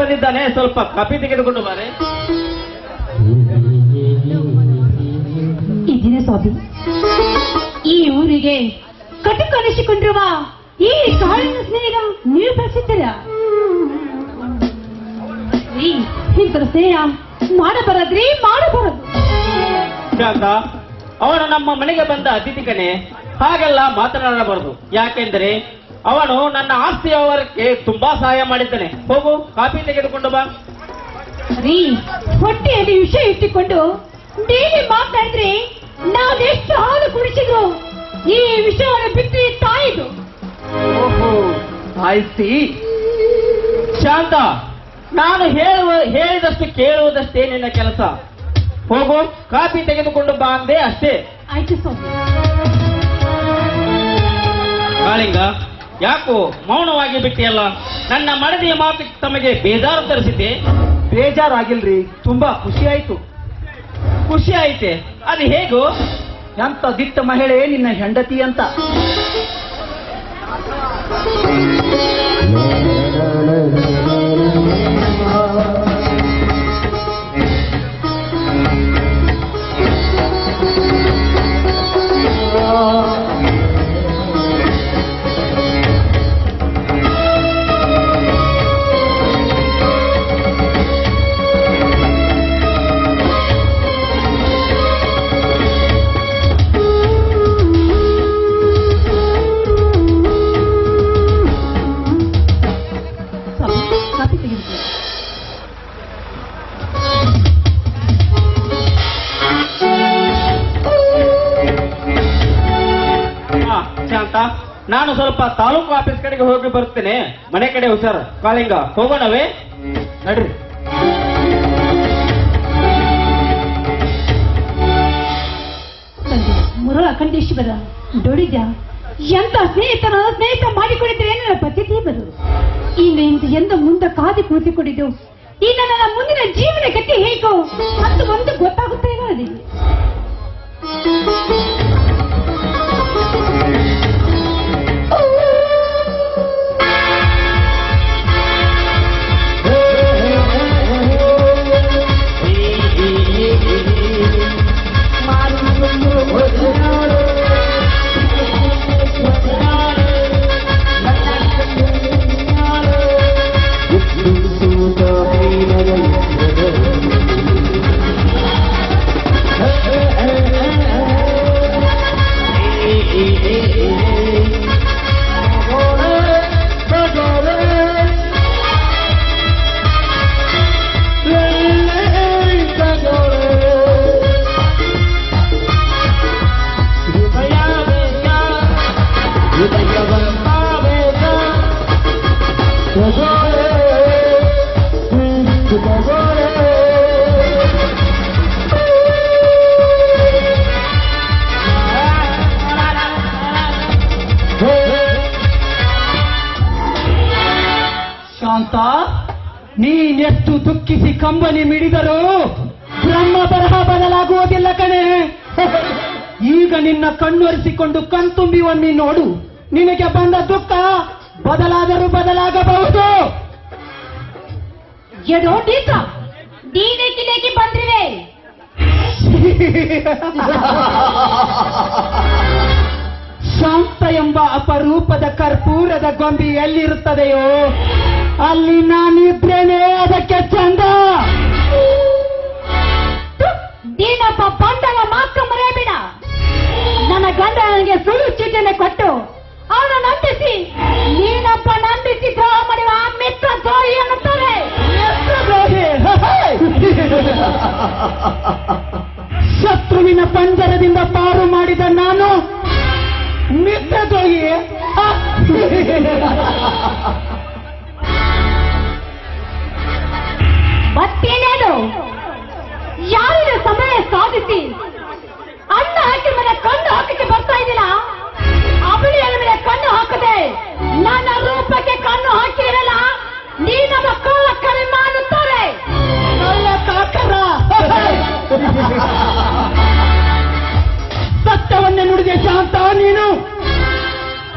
ಬಂದಿದ್ದಾನೆ ಸ್ವಲ್ಪ ಕಾಪಿ ತೆಗೆದುಕೊಂಡು ಬಾರೆ. ಇದಿನ ಸ್ವಾಮಿ ಈ ಊರಿಗೆ ಕಟುಕನಿಸಿಕೊಂಡಿರುವ ಈ ಕಾಳಿನ ಸ್ನೇಹ ನೀವು ಬೆಳೆಸಿದ್ದೀರ ಈ ಇಂತರ ಸ್ನೇಹ ಮಾಡಬಾರದ್ರಿ ಮಾಡಬಾರದು. ಶಾಂತ ಅವನು ನಮ್ಮ ಮನೆಗೆ ಬಂದ ಅತಿಥಿ ಕಣೆ. ಹಾಗೆಲ್ಲ ಮಾತನಾಡಬಾರದು. ಯಾಕೆಂದರೆ ಅವನು ನನ್ನ ಆಸ್ತಿಯವರಕ್ಕೆ ತುಂಬಾ ಸಹಾಯ ಮಾಡಿದ್ದಾನೆ. ಹೋಗು ಕಾಫಿ ತೆಗೆದುಕೊಂಡು ಬಾ. ರೀ ಹೊಟ್ಟೆಯಲ್ಲಿ ವಿಷಯ ಇಟ್ಟುಕೊಂಡು ಡೈಲಿ ಮಾತಾಡಿದ್ರೆ ನಾವೆಷ್ಟು ಹಾಲು ಕುಡಿಸಿದ್ರು ಈ ವಿಷಯವನ್ನು ಬಿಟ್ಟು ತಾಯಿದು. ಓಹೋ ಆಯ್ತಿ ಶಾಂತ ನಾನು ಹೇಳುವ ಹೇಳಿದಷ್ಟು ಕೇಳುವುದಷ್ಟೇ ನಿನ್ನ ಕೆಲಸ. ಹೋಗು ಕಾಫಿ ತೆಗೆದುಕೊಂಡು ಬಾ ಅಂದೆ ಅಷ್ಟೇ. ಆಯ್ತು ಸ್ವಾಮಿ. ಕಾಳಿಂಗ ಯಾಕೋ ಮೌನವಾಗಿ ಬಿಟ್ಟಿಯಲ್ಲ? ನನ್ನ ಮಡದಿಯ ಮಾತು ತಮಗೆ ಬೇಜಾರು ತರಿಸಿದ್ದೆ? ಬೇಜಾರಾಗಿಲ್ರಿ ತುಂಬಾ ಖುಷಿ ಆಯ್ತು. ಖುಷಿ ಆಯ್ತೆ. ಅದು ಹೇಗೋ? ಎಂತ ದಿಟ್ಟ ಮಹಿಳೆ ನಿನ್ನ ಹೆಂಡತಿ ಅಂತ. ತಾಲೂಕು ಆಫೀಸ್ ಕಡೆಗೆ ಹೋಗಿ ಬರ್ತೇನೆ. ಮನೆ ಕಡೆ ಹುಷಾರ. ಕಾಲಿಂಗ ಹೋಗೋಣವೇ? ನಡ್ರಿ. ಮುರುಳ ಅಖಂಡೇಶ್ವರ ದೊಡಿದ ಎಂತ ಸ್ನೇಹಿತನ ಸ್ನೇಹಿತ ಮಾಡಿಕೊಂಡಿದ್ರೆ ನನ್ನ ಪದ್ಧತಿ ಬರು ಈಗ ಇಂತ ಎಂದ ಮುಂದ ಕಾದಿ ಕೂತಿಕೊಂಡಿದ್ದು ಈಗ ನನ್ನ ಮುಂದಿನ ಜೀವನ ಗತಿ ಹೇಗೋ ಅಂತ ಒಂದು ಗೊತ್ತಾಗುತ್ತೇನೋ ಅದಿಲ್ಲ ಶಾಂತ ನೀನೆಷ್ಟು ದುಃಖಿಸಿ ಕಂಬನಿ ಮಿಡಿದರೂ ಬ್ರಹ್ಮ ಬರಹ ಬದಲಾಗುವುದಿಲ್ಲ ಕಣೆ. ಈಗ ನಿನ್ನ ಕಣ್ಣೊರೆಸಿಕೊಂಡು ಕಣ್ತುಂಬಿ ಒಮ್ಮೆ ನೋಡು. ನಿನಗೆ ಬಂದ ದುಃಖ ಬದಲಾದರೂ ಬದಲಾಗಬಹುದು. ಎಡೋ ಡೀಕ ನೀನೇಕಿಲೇಕಿ ಬಂದ್ರಿವೆ ಶಾಂತ ಎಂಬ ಅಪರೂಪದ ಕರ್ಪೂರದ ಗೊಂಬಿ ಎಲ್ಲಿರುತ್ತದೆಯೋ ಅಲ್ಲಿ ನಾನಿದ್ದೇನೆ ಅದಕ್ಕೆ ಚಂದ. ನೀನಪ್ಪ ಬಂಡಲ ಮಾತ್ರ ಮರೆಯಬೇಡ ನನ್ನ ಗಂಡ ನನಗೆ ಸುಳ್ಳು ಕೊಟ್ಟು ಅವನ ನಂಬಿಸಿ ನೀನಪ್ಪ ನಂಬಿಸಿ ದ್ರೋಹ ಮಾಡುವ ಮಿತ್ರ ದ್ರೋಹಿ? ಅನ್ನುತ್ತಾರೆ ಶತ್ರುವಿನ ಪಂಜರದಿಂದ ಪಾರು ಮಾಡಿದ ನಾನು ಮಿತ್ರ ದ್ರೋಹಿ ಮತ್ತೇನೇನು? ಯಾರಿನ ಸಮಯ ಸಾಧಿಸಿ ಅಣ್ಣ ಹಾಕಿ ಮನೆ ಕಂಡು ಹಾಕಕ್ಕೆ ಬರ್ತಾ ಇದ್ದಿಲ್ಲ ನನ್ನ ರೂಪಕ್ಕೆ ಕಣ್ಣು ಹಾಕಿರಲ್ಲ ನೀನದ ಕೋಲ ಕರೆ ಮಾಡುತ್ತಾರೆ ಸತ್ಯವನ್ನೇ ನುಡಿದೆ ಶಾಂತ ನೀನು.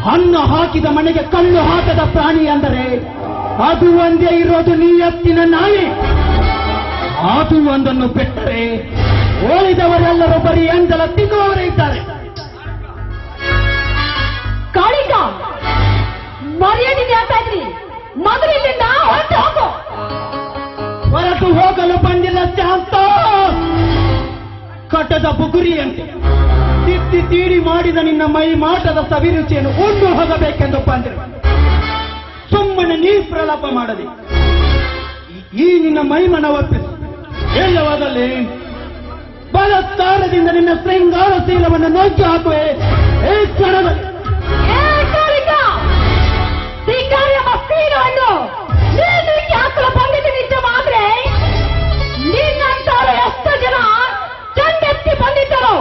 ಹಣ್ಣು ಹಾಕಿದ ಮನೆಗೆ ಕಣ್ಣು ಹಾಕದ ಪ್ರಾಣಿ ಅಂದರೆ, ಅದು ಒಂದೇ ಇರೋದು ನಿಯತ್ತಿನ ನಾಯಿ. ಅದು ಒಂದನ್ನು ಬಿಟ್ಟರೆ ಉಳಿದವರೆಲ್ಲರೂ ಬರೀ ಎಂದಲ ತಿನ್ನುವವರೇ ಇದ್ದಾರೆ. ಕಾಳಿಂಗ ಮರ್ಯಾದೆ ಹೇಳ್ತಾ ಇದ್ರಿ. ಮೊದಲು ಹೊರಟು ಹೋಗು. ಹೊರಟು ಹೋಗಲು ಬಂದಿಲ್ಲ ಶಾಂತ. ಕಟ್ಟದ ಬುಗುರಿಯಂತೆ ತಿತ್ತಿ ತೀಡಿ ಮಾಡಿದ ನಿನ್ನ ಮೈ ಮಾಟದ ಸವಿರುಚಿಯನ್ನು ಉಂಡು ಹೋಗಬೇಕೆಂದು ಬಂದ್ರೆ ಸುಮ್ಮನೆ ನೀ ಪ್ರಲಾಪ ಮಾಡದೆ. ಈ- ನಿನ್ನ ನಿನ್ನ ಮನ ಒಪ್ಪಿಸಿ. ಎಲ್ಲವಾದಲ್ಲಿ ಬಲತ್ಕಾರದಿಂದ ನಿನ್ನ ಶೃಂಗಾರ ಶೀಲವನ್ನು ನುಗ್ಗಿ ಹಾಕುವೆ. ಈ ಕ್ಷಣದಲ್ಲಿ ಮಸ್ತೀನವನ್ನು ನೀನು ಈ ಹಾಕಲು ನಿಜ ನಿಜವಾದ್ರೆ ನಿನ್ನಂತವರು ಎಷ್ಟು ಜನ ಚಂಡೆತ್ತಿ ಬಂದಿದ್ದರು.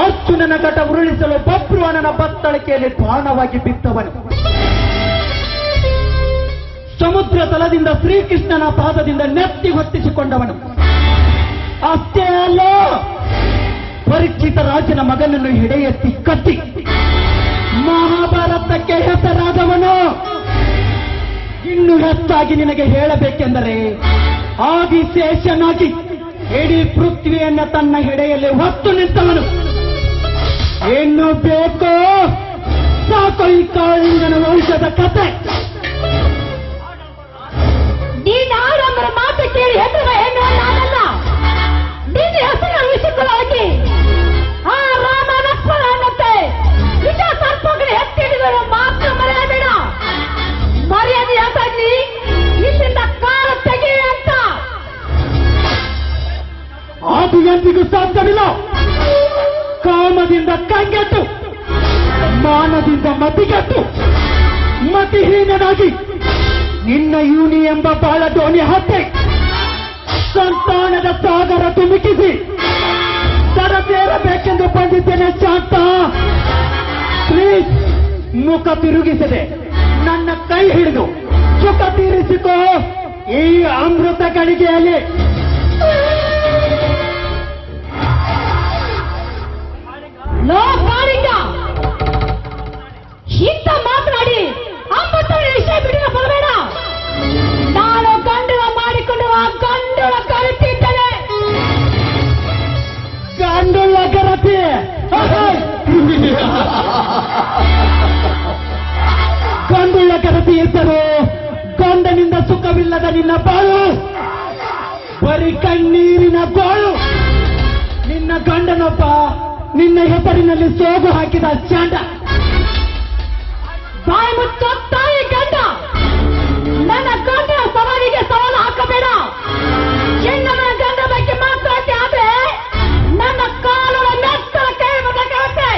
ಅರ್ಜುನನ ಘಟ ಉರುಳಿಸಲು ಬಬ್ರುವನನ ಬತ್ತಳಿಕೆಯಲ್ಲಿ ಬಾಣವಾಗಿ ಬಿದ್ದವನು ಸಮುದ್ರ ತಲದಿಂದ ಶ್ರೀಕೃಷ್ಣನ ಪಾದದಿಂದ ನೆತ್ತಿ ಹೊತ್ತಿಸಿಕೊಂಡವನು. ಅಷ್ಟೇ ಅಲ್ಲ, ಪರಿಚಿತ ರಾಜನ ಮಗನನ್ನು ಹಿಡೆಯೆತ್ತಿ ಕಟ್ಟಿ. ಮಹಾಭಾರತಕ್ಕೆ ಹೆಸರಾದವನು. ಇನ್ನು ಹೆಚ್ಚಾಗಿ ನಿನಗೆ ಹೇಳಬೇಕೆಂದರೆ, ಆದಿಶೇಷನಾಗಿ ಇಡೀ ಪೃಥ್ವಿಯನ್ನು ತನ್ನ ಹಿಡೆಯಲ್ಲಿ ಹೊತ್ತು ನಿಂತವನು. ಇನ್ನು ಬೇಕೋ? ಸಾಕು ಈ ಕಾಳಿಂಗನ ವಂಶದ ಕತೆ. ನೀನ್ ಆಡಂಬರ ಮಾತು ಕೇಳಿ ಹೆಸರು ಹೆಣ್ಣು ನಾನಲ್ಲ. ನಿನ್ನ ಹೆಸರು ವಿಷಯವಾಗಿ ಆ ರಾಮ ಲಕ್ಷ್ಮಣ ಅನ್ನತ್ತೆ. ನಿಜ ಸರ್ಪಗಳು ಎತ್ತಿಡಿದರು ಮಾತ್ರ ಮರೆಯಬೇಡ. ಮರ್ಯಾದೆ ಯಾಕಾಗ್ಲಿ ಇಲ್ಲಿಂದ ಕಾಲ ತೆಗೆಯ ಅಂತ. ಅದು ಎಂದಿಗೂ ಸಾಧ್ಯವಿಲ್ಲ. ಕಾಮದಿಂದ ಕಂಗೆಟ್ಟು, ಮಾನದಿಂದ ಮತಿಗೆಟ್ಟು ಮತಿಹೀನನಾಗಿ ನಿನ್ನ ಯೂನಿ ಎಂಬ ಬಾಳ ದೋಣಿ ಹತ್ತೆ ಸಂತಾನದ ಸಾಗರ ತುಮುಕಿಸಿ ತರಬೇರಬೇಕೆಂದು ಬಂದಿದ್ದೇನೆ ಶಾಂತ. ಪ್ಲೀಸ್, ಮುಖ ತಿರುಗಿಸದೆ ನನ್ನ ಕೈ ಹಿಡಿದು ಸುಖ ತೀರಿಸಿಕೋ. ಈ ಅಮೃತ ಗಳಿಗೆಯಲ್ಲಿ ಲೋ ಇಂಥ ಮಾತನಾಡಿ ಅಮ್ಮತ್ತನ ವಿಷಯ ಬರಬೇಡ ನಾನು ಗಂಡುವ ಮಾಡಿಕೊಂಡು ಆ ಗಂಡುವ ಕರೆತಿದ್ದೇನೆ ಗಂಡುಳ್ಳ ಗರತಿ. ಗಂಡುಳ್ಳ ಗರತಿ ಇದ್ದರು ಗಂಡನಿಂದ ಸುಖವಿಲ್ಲದ ನಿನ್ನ ಬಾಳು. ಬರೀ ಕಣ್ಣೀರಿನ ಬಾಳು ನಿನ್ನ ಗಂಡನೊಬ್ಬ ನಿನ್ನ ಹೆಸರಿನಲ್ಲಿ ಸೋಗು ಹಾಕಿದ ಚಾಂಡ. ಬಾಯಿ ಮುಚ್ಚೋ ತಾಯಿ ಗಂಡ. ನನ್ನ ಗಂಡನ ಸವಾಲಿಗೆ ಸವಾಲು ಹಾಕಬೇಡ. ಹೆಣ್ಣನ ಗಂಡ ಬಗ್ಗೆ ಮಾತಾಡ್ತಿ ಆದ್ರೆ ನನ್ನ ಕಾಲು ನೆತ್ತರ ಕೈ ಮುಂದಕ್ಕೆ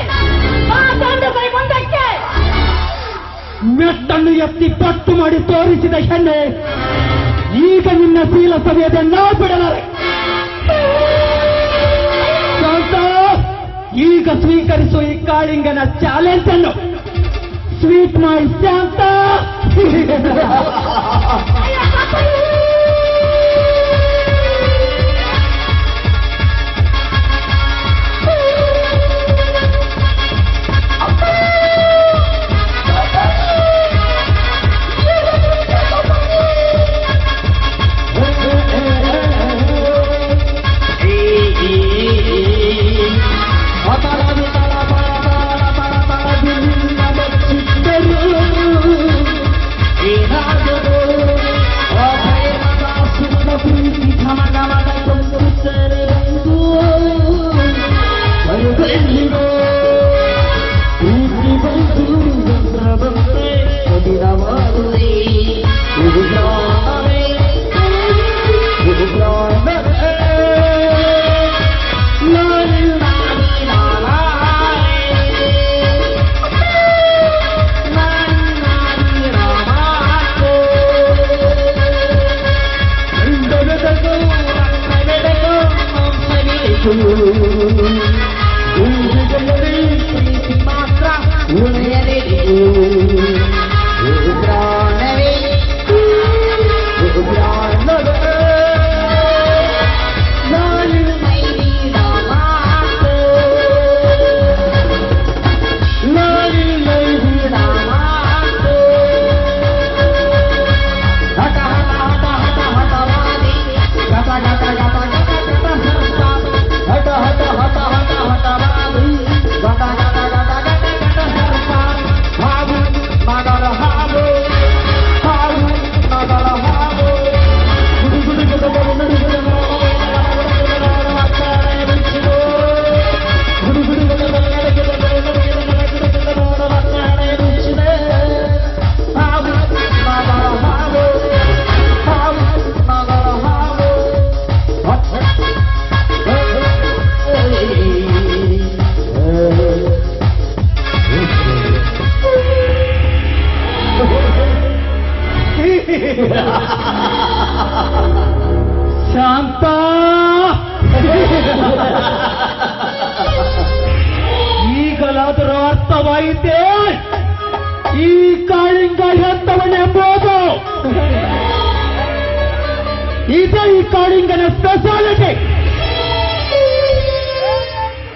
ಗಂಡ ಬೈ ಮುಂದಕ್ಕೆ. ಮೆಟ್ಟನ್ನು ಎತ್ತಿ ಪಟ್ಟು ಮಾಡಿ ತೋರಿಸಿದ ಹೆಣ್ಣೆ, ಈಗ ನಿನ್ನ ಶೀಲ ಸವಿಯದೆ ನಾವು ಬಿಡಲಾರೆ. ಈಗ ಸ್ವೀಕರಿಸು ಈ ಕಾಳಿಂಗನ ಚಾಲೆಂಜ್ ಅನ್ನು. ಸ್ವೀಟ್ ಮೈ ಶಾಂತ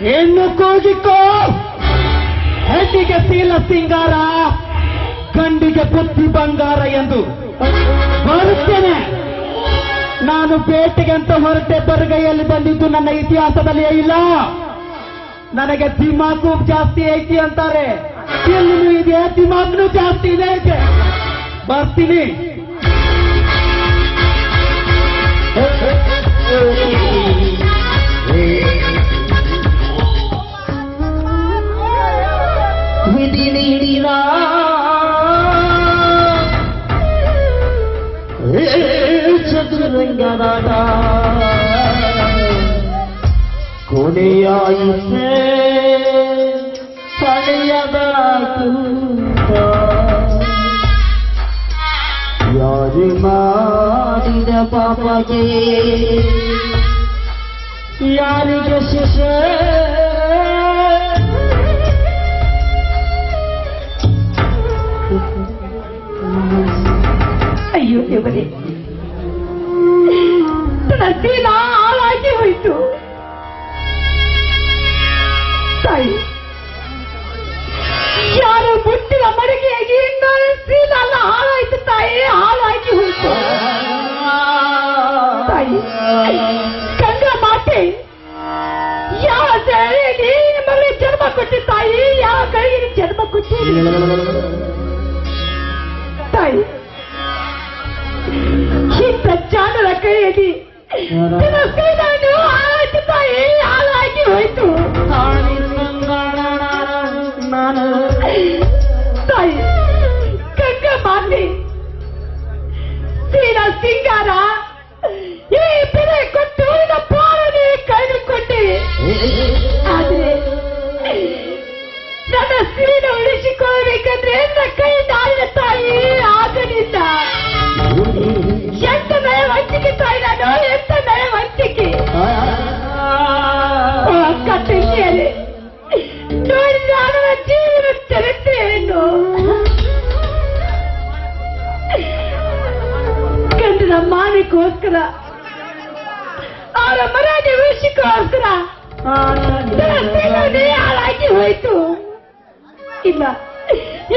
ಹೆಣ್ಣು ಕೂಗಿಕೋ. ಹೆಣ್ಣಿಗೆ ಶೀಲ ಸಿಂಗಾರ, ಗಂಡಿಗೆ ಬುದ್ಧಿ ಬಂಗಾರ ಎಂದು. ಬರುತ್ತೇನೆ. ನಾನು ಬೇಟೆಗೆ ಅಂತ ಹೊರಟೆ ಬರಗೈಯಲ್ಲಿ ಬಂದಿದ್ದು ನನ್ನ ಇತಿಹಾಸದಲ್ಲಿ ಇಲ್ಲ. ನನಗೆ ದಿಮಾಕು ಜಾಸ್ತಿ ಐತಿ ಅಂತಾರೆ. ಇದೆ, ದಿಮಾಕ್ನು ಜಾಸ್ತಿ ಇದೆ ಐತೆ ಬರ್ತೀನಿ. గనగా కొనియాయుసే పడియదాకు యాది మారిన పాపకే. అయ్యో ఎవరే? ಶೀಲ ಹಾಳಾಗಿ ಹೋಯಿತು. ತಾಯಿ, ಯಾರು ಮುಟ್ಟಿನ ಮಡಿಕೆಯಾಗಿ ನಾನು ಎಲ್ಲ ಹಾಳಾಯ್ತು ತಾಯಿ, ಹಾಳಾಗಿ ಹೋಯಿತು. ತಾಯಿ ಗಂಗ ಮಾತೆ, ಯಾವ ದೇವಿಗೆ ಮಗಳಿಗೆ ಜನ್ಮ ಕೊಟ್ಟಿ ತಾಯಿ, ಯಾವ ಕೈಗೆ ಜನ್ಮ ಕೊಟ್ಟಿ? ತಾಯಿ, ಈ ಪ್ರಚಾರದ ಕೈಯಲ್ಲಿ தினசைதனு ஆளாக்கி தாயே ஆளாக்கி ಗಂಡನ ಮಾನಕ್ಕೋಸ್ಕರ ಅವರ ಮರಾಠಿ ವಿಷಯಕ್ಕೋಸ್ಕರ ನನ್ನ ಜೀವನೇ ಹಾಳಾಗಿ ಹೋಯ್ತು. ಇಲ್ಲ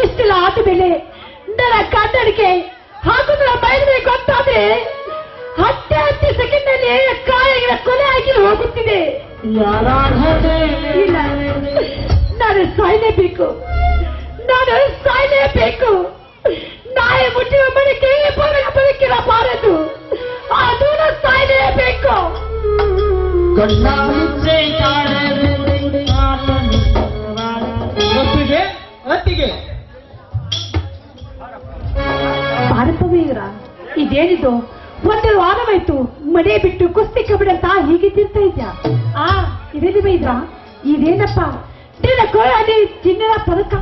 ಇಷ್ಟೆಲ್ಲ ಆದ ಮೇಲೆ ನನ್ನ ಕನ್ನಡಿಗೆ ಹಾಗೂ ನನ್ನ ಮೈಲಿಗೆ ಗೊತ್ತಾದ್ರೆ ಹತ್ತೆ ಹತ್ತು ಸೆಕೆಂಡ್ನಲ್ಲಿ ಕಾಯಿಗಳ ಕೊಲೆ ಆಗಿ ಹೋಗುತ್ತಿದೆ. ಇಲ್ಲ, ನಾನು ಸಾಯಲೇಬೇಕು. ನಾನು ಸಾಯಲೇಬೇಕು. ನಾಯಿ ಮುಟ್ಟಿನ ಬರಗ ಬದುಕಿರಬಾರದು ಆ ದೂರ ಸಾಯಲೇಬೇಕು ಒತ್ತಿಗೆ ಅತ್ತಿಗೆ ಪಾರಪವೀರ ಇದೇನಿದು? ಒಂದು ವಾರವಾಯ್ತು ಮನೆ ಬಿಟ್ಟು ಕುಸ್ತಿ ಕಬಡಂತ ಹೀಗೆ ತಿಂತ ಇದ್ಯಾ ಆ ಇದೇನು ಬೈದ್ರ ಇದೇನಪ್ಪ? ನಿನ್ನ ಕೋಳಿ ಚಿನ್ನದ ಪದಕ.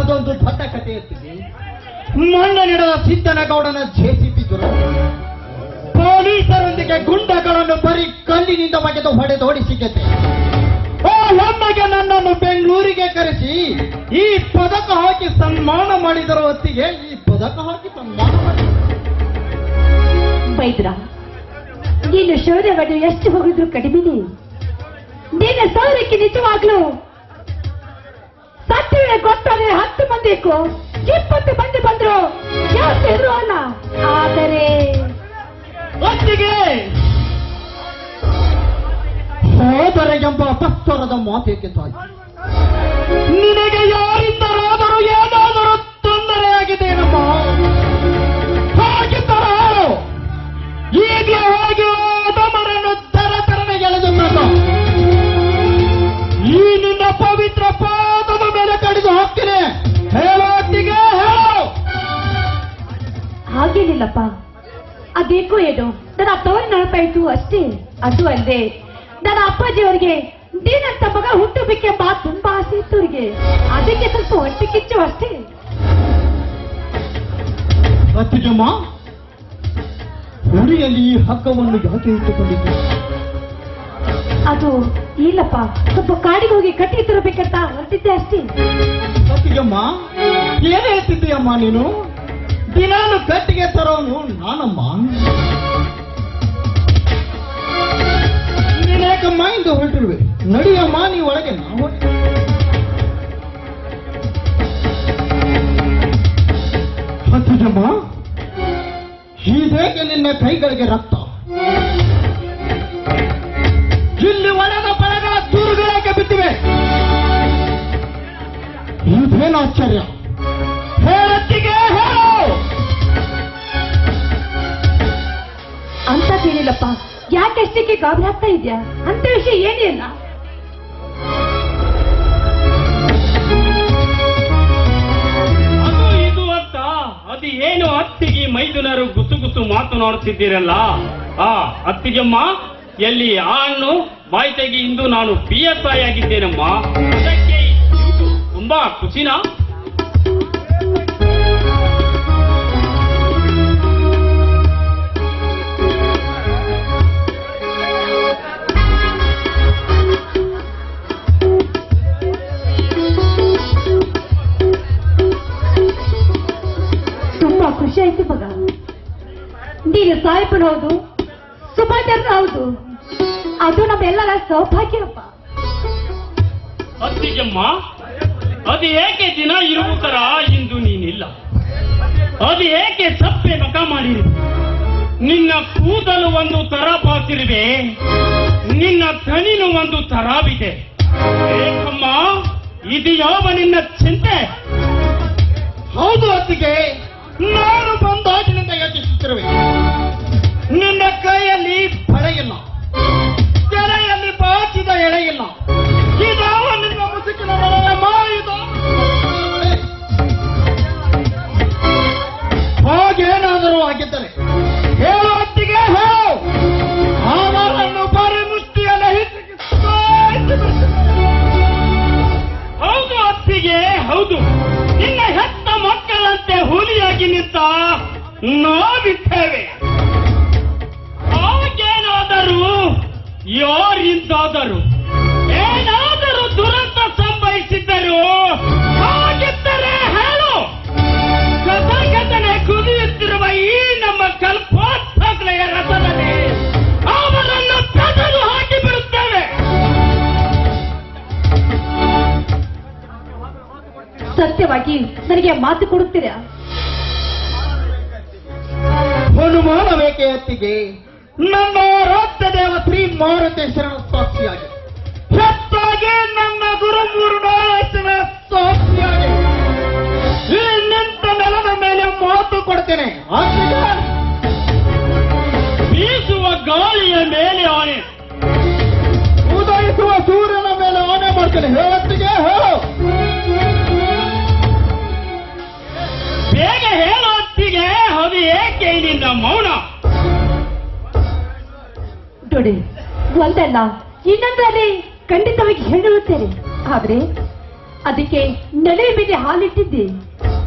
ಅದೊಂದು ದೊಡ್ಡ ಕಥೆ ಎತ್ತಿದೆ ಮೊನ್ನೆ ನಡೆದ ಸಿದ್ದನಗೌಡನ ಜೆಸಿಪಿ ಪೊಲೀಸರೊಂದಿಗೆ ಗುಂಡಗಳನ್ನು ಬರೀ ಕಲ್ಲಿನಿಂದ ಬಗೆದು ಹೊಡೆದೋಡಿಸಿದ್ದೆ ಓ, ಒಮ್ಮೆಗೆ ನನ್ನನ್ನು ಬೆಂಗಳೂರಿಗೆ ಕರೆಸಿ, ಈ ಪದಕ ಹಾಕಿ ಸನ್ಮಾನ ಮಾಡಿದರ ಹೊತ್ತಿಗೆ ಈ ಪದಕ ಹಾಕಿ ಸನ್ಮಾನ ಮಾಡಿದರು. ನೀನು ಶೌರ್ಯವನ್ನು ಎಷ್ಟು ಹೋಗಿದ್ರು ಕಡಿಮೆನೆ. ನಿನ್ನ ಶೌರ್ಯಕ್ಕೆ ನಿಜವಾಗ್ಲು ಸತ್ಯವೇ ಗೊತ್ತಾದ್ರೆ ಹತ್ತು ಮಂದಿಗೂ. ಇಪ್ಪತ್ತು ಮಂದಿ ಬಂದ್ರು. ಯಾರು ಅಲ್ಲ. ಆದರೆ ಹೊತ್ತಿಗೆ ಹೋದರೆ ಎಂಬ ಅಪಸ್ವರದ ಮಾತೇಕೆ ತಾಯಿ ನಿನಗೆ ಯಾರಿಂದರಾದರೂ ಏನಾದರೂ ತೊಂದರೆಯಾಗಿದೆಯೇನಮ್ಮ ಹಾಗಿದ್ದರ ಈಗ ಹೋಗಿ ಹಾಗೇನಿಲ್ಲಪ್ಪ. ಅದೇಕೋ ಏನು ನನ್ನ ತವರ ನೆನಪಾಯ್ತು ಅಷ್ಟೇ. ಅದು ಅಲ್ಲದೆ ನನ್ನ ಅಪ್ಪಾಜಿಯವರಿಗೆ ನೀನಂತ ಮಗ ಬಾ ತುಂಬಾ ಆಸೆ ಇತ್ತು ಅವ್ರಿಗೆ. ಅದಕ್ಕೆ ಸ್ವಲ್ಪ ಹೊಟ್ಟೆ ಕಿಚ್ಚು ಅಷ್ಟೇ. ಹುರಿಯಲ್ಲಿ ಈ ಹಕ್ಕವನ್ನು ಯಾಕೆ ಇಟ್ಟುಕೊಂಡಿದ್ದೆ? ಅದು ಇಲ್ಲಪ್ಪ. ಸ್ವಲ್ಪ ಕಾಡಿಗೆ ಹೋಗಿ ಕಟ್ಟಿ ತರಬೇಕಂತ ಹೊರಟಿದ್ದೆ ಅಷ್ಟೇ. ಅಮ್ಮ ಏನೇ ಹೇಳ್ತಿದ್ದೀಯಮ್ಮ ನೀನು? ದಿನಾನು ಪೆಟ್ಟಿಗೆ ತರೋನು ನಾನಮ್ಮ. ನೀನೇಕಮ್ಮ ಇಂದ ಹೊರಟಿರುವೆ? ನಡಿಯಮ್ಮ, ನೀ ಒಳಗೆ ನಾವು ಹತ್ತಿದಮ್ಮ ಹೀಗೆ ನಿನ್ನ ಕೈಗಳಿಗೆ ರಕ್ತ. ಇಲ್ಲಿ ಒಳಗ ಬಳಗ ದೂರುಗಳಕ್ಕೆ ಬಿದ್ದಿವೆ. ಇದೇನು ಆಶ್ಚರ್ಯ. ಅಂತದೇನಿಲ್ಲಪ್ಪ ಯಾಕೆ ಅಷ್ಟಕ್ಕೆ ಗಾಬರಿ ಆಗ್ತಾ ಇದ್ಯಾ? ಅಂತ ವಿಷಯ ಏನಿಲ್ಲ ಅದು ಇದು ಅಂತ. ಅದು ಏನು ಅತ್ತಿಗೆ ಮೈದುನರು ಗುಸು ಗುಸು ಮಾತನಾಡುತ್ತಿದ್ದೀರಲ್ಲ ಆ, ಅತ್ತಿಗೆಮ್ಮ, ಎಲ್ಲಿ ಆ ಹಣ್ಣು ಬಾಯಿ ಇಂದು ನಾನು ಪಿ ಎಸ್ ಐ ಆಗಿದ್ದೇನಮ್ಮ? ಅದಕ್ಕೆ ತುಂಬಾ ಖುಷಿನಾ? ಹೌದು? ಸುಭಾದ್ಯರು ಹೌದು. ಅದು ನಮ್ಮೆಲ್ಲರ ಸೌಭಾಗ್ಯಪ್ಪ. ಅತ್ತಿಗೆಮ್ಮ, ಅದು ಏಕೆ ದಿನ ಇರುವುದರ ಇಂದು ನೀನಿಲ್ಲ? ಅದು ಏಕೆ ಸಪ್ಪೆ ಮಕ ಮಾಡಿ ನಿನ್ನ ಕೂದಲು ಒಂದು ತರ ಬಾಸಿರುವೆ ನಿನ್ನ ಕಣಿನು ಒಂದು ತರಾವಿದೆ. ಏಕಮ್ಮ ಇದು ಯಾವ ನಿನ್ನ ಚಿಂತೆ? ಹೌದು ಅತ್ತಿಗೆ, ನಾನು ಬಂದಾಗಿನಿಂದ ಯೋಚಿಸುತ್ತಿರುವೆ. ನಿನ್ನ ಕೈಯಲ್ಲಿ ಬಳೆ ಇಲ್ಲ ತೆರೆಯಲ್ಲಿ ಬಾಚಿದ ಎಳೆ ಇಲ್ಲ ಇದಾವ ನಿನ್ನ ಹಾಗೇನಾದರೂ ಆಗಿದ್ದರೆ ಹೇಳೋ ಅತ್ತಿಗೆ ಹೇಳು. ಅವರನ್ನು ಬರೀ ಮುಷ್ಟಿಯಲ್ಲಿ. ಹೌದು ಅತ್ತಿಗೆ ಹೌದು. ನಿನ್ನ ಹೆತ್ತ ಮಕ್ಕಳಂತೆ ಹುಲಿಯಾಗಿ ನಿಂತ ನಾವಿದ್ದೇವೆ. ಯಾರಿಂದಾದರೂ ಏನಾದರೂ ದುರಂತ ಸಂಭವಿಸಿದ್ದರು ಹಾಗಿದ್ದರೆ ಹೇಳು. ಗದಗದನೆ ಕುದಿಯುತ್ತಿರುವ ಈ ನಮ್ಮ ಕಲ್ಪೋತ್ಸವಗಳ ರಥದಲ್ಲಿ ಅವರನ್ನು ಕದಲು ಹಾಕಿ ಬಿಡುತ್ತೇವೆ. ಸತ್ಯವಾಗಿ ನನಗೆ ಮಾತು ಕೊಡುತ್ತೀರಾ? ಹನುಮಾನ ಬೇಕೆ ಅತ್ತಿಗೆ ನಮ್ಮ ರಕ್ತ ದೇವ ಶ್ರೀ ಮಾರುತೇಶ್ವರನ ಸಾಕ್ಷಿಯಾಗಿ ಹೆಚ್ಚಾಗಿ ನಮ್ಮ ಗುರು ಒಂದಲ್ಲ ಇನ್ನೊಂದರಲ್ಲಿ ಖಂಡಿತವಾಗಿ ಹೇಳುತ್ತೇನೆ. ಆದ್ರೆ ಅದಕ್ಕೆ ನೆಲೆ ಮೇಲೆ ಹಾಲಿಟ್ಟಿದ್ದೆ.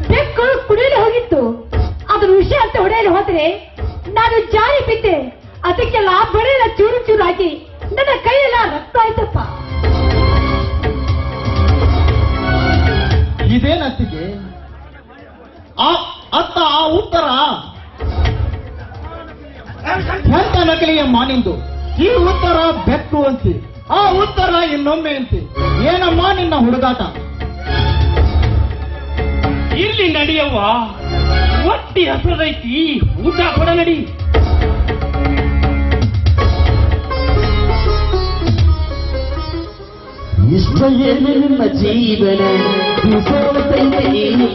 ಬೆಕ್ಕು ಕುಡಿಯಲು ಹೋಗಿತ್ತು. ಅದ್ರ ವಿಷಯ ಅಂತ ಹೊಡೆಯಲು ಹೋದ್ರೆ ನಾನು ಜಾರಿ ಬಿದ್ದೆ. ಅದಕ್ಕೆಲ್ಲ ಬರೆಲ್ಲ ಚೂರು ಚೂರಾಗಿ ನನ್ನ ಕೈಯೆಲ್ಲ ರಕ್ತ ಆಯ್ತಪ್ಪ. ಇದೇನತ್ತಿಗೆ ಆ ಅತ್ತ ಆ ಉತ್ತರ. ಎಂತ ನಕಲಿಯ ಮಾನಿಂದು ಈ ಉತ್ತರ ಬೆಕ್ಕು ಅಂತಿ ಆ ಉತ್ತರ ಇನ್ನೊಮ್ಮೆ ಅಂತಿ. ಏನಮ್ಮ ನಿನ್ನ ಹುಡುಗಾಟ? ಇಲ್ಲಿ ನಡೆಯವ್ವ. ಒಟ್ಟಿ ಹಸದೈತಿ ಊಟ ಕೊಡ ನಡಿ. ಇಷ್ಟ ಏನು ನಿಮ್ಮ ಜೀವನ ಏನು